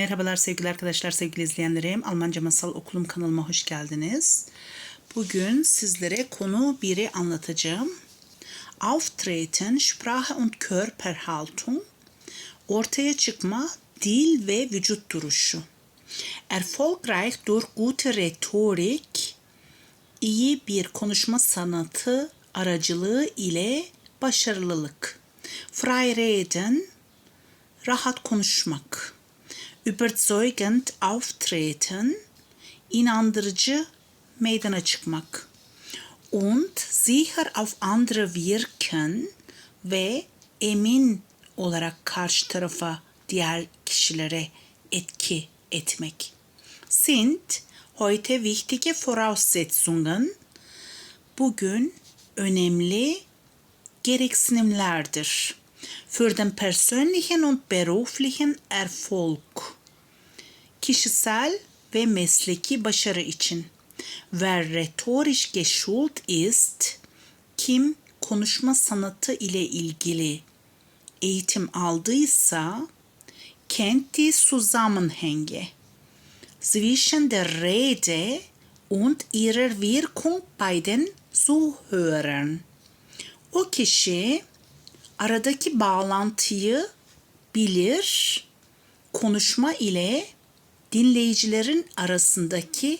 Merhabalar sevgili arkadaşlar, sevgili izleyenlerim. Almanca Masal Okulum kanalıma hoş geldiniz. Bugün sizlere konu 1'i anlatacağım. Auftreten, Sprache und Körperhaltung. Ortaya çıkma, dil ve vücut duruşu. Erfolgreich durch gute Rhetorik, iyi bir konuşma sanatı aracılığı ile başarılılık. Frei reden, rahat konuşmak. Überzeugend auftreten, inandırıcı meydana çıkmak. Und sicher auf andere wirken ve emin olarak karşı tarafa, diğer kişilere etki etmek. Sind heute wichtige Voraussetzungen bugün önemli gereksinimlerdir. Für den persönlichen und beruflichen Erfolg. Kişisel ve mesleki başarı için. Wer rhetorisch geschult ist, kim konuşma sanatı ile ilgili eğitim aldıysa, kennt die Zusammenhänge zwischen der Rede und ihrer Wirkung bei den Zuhörern. O kişi aradaki bağlantıyı bilir, konuşma ile dinleyicilerin arasındaki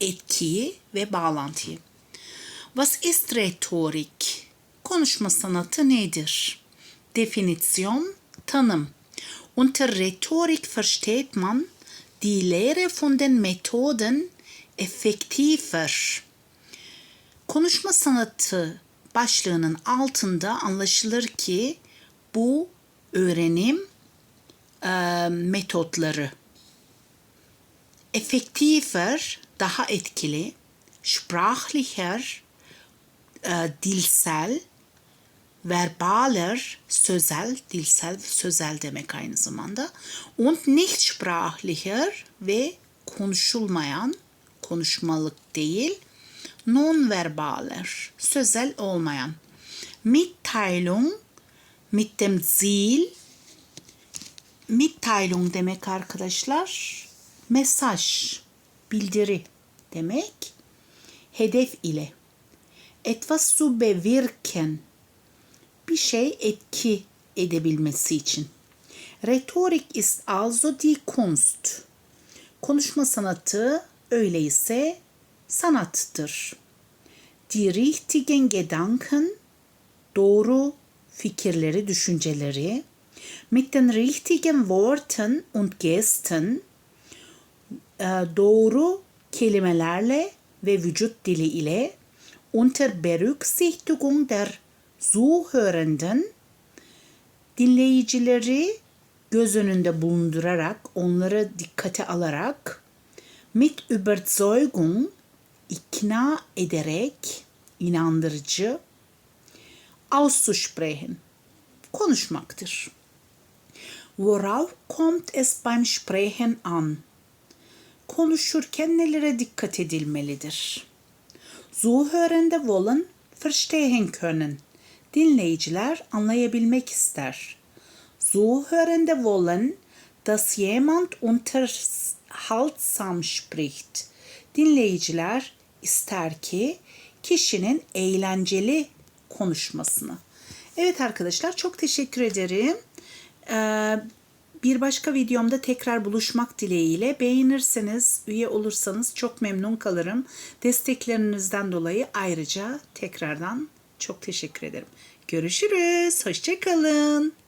etkiyi ve bağlantıyı. Was ist Rhetorik? Konuşma sanatı nedir? Definition, tanım. Unter Rhetorik versteht man die Lehre von den Methoden effektiver. Konuşma sanatı başlığının altında anlaşılır ki bu öğrenim e, metotları. Effektiver daha etkili, sprachlicher e, dilsel, verbaler sözel, dilsel sözel demek aynı zamanda. Und nicht sprachlicher ve konuşulmayan, konuşmalık değil, nonverbaler, sözel olmayan. Mitteilung mit dem Ziel Mitteilung demek arkadaşlar mesaj, bildiri demek. Hedef ile. Etwas zu bewirken bir şey etki edebilmesi için. Rhetorik ist also die Kunst. Konuşma sanatı öyleyse sanattır. Die richtigen Gedanken doğru fikirleri, düşünceleri mit den richtigen Worten und Gesten e, doğru kelimelerle ve vücut dili ile unter Berücksichtigung der Zuhörenden dinleyicileri göz önünde bulundurarak, onları dikkate alarak mit Überzeugung ikna ederek, inandırıcı auszusprechen, konuşmaktır. Worauf kommt es beim Sprechen an? Konuşurken nelere dikkat edilmelidir? Zuhörende wollen verstehen können. Dinleyiciler anlayabilmek ister. Zuhörende wollen, dass jemand unterhaltsam spricht. Dinleyiciler ister ki kişinin eğlenceli konuşmasını. Evet arkadaşlar çok teşekkür ederim. Ee, bir başka videomda tekrar buluşmak dileğiyle beğenirseniz, üye olursanız çok memnun kalırım. Desteklerinizden dolayı ayrıca tekrardan çok teşekkür ederim. Görüşürüz. Hoşçakalın.